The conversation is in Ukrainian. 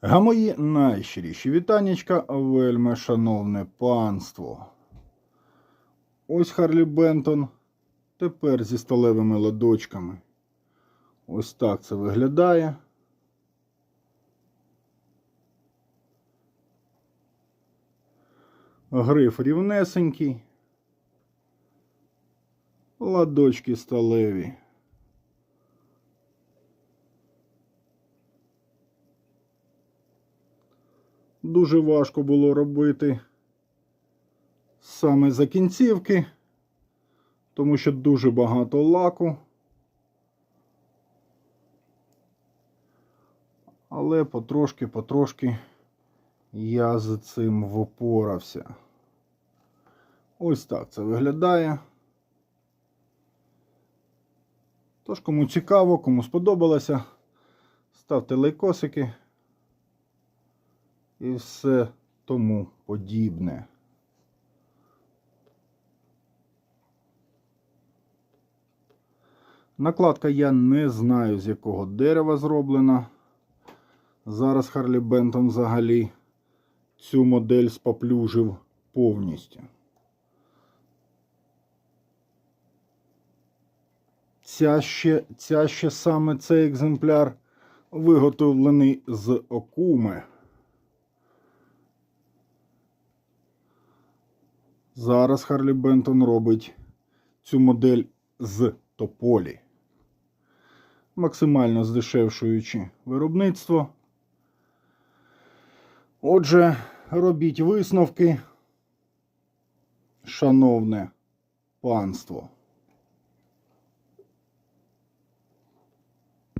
А мої найщиріші вітаннячка, вельми шановне панство. Ось Харлі Бентон тепер зі сталевими ладочками. Ось так це виглядає. Гриф рівнесенький. Ладочки сталеві. Дуже важко було робити саме за кінцівки, тому що дуже багато лаку. Але потрошки-потрошки я з цим впорався. Ось так це виглядає. Тож, кому цікаво, кому сподобалося, ставте лайкосики і все тому подібне. Накладка я не знаю, з якого дерева зроблена. Зараз Харлі Бентон взагалі цю модель споплюжив повністю. Ця ще, ця ще саме цей екземпляр виготовлений з окуми. Зараз Харлі Бентон робить цю модель з тополі, максимально здешевшуючи виробництво. Отже, робіть висновки, шановне панство.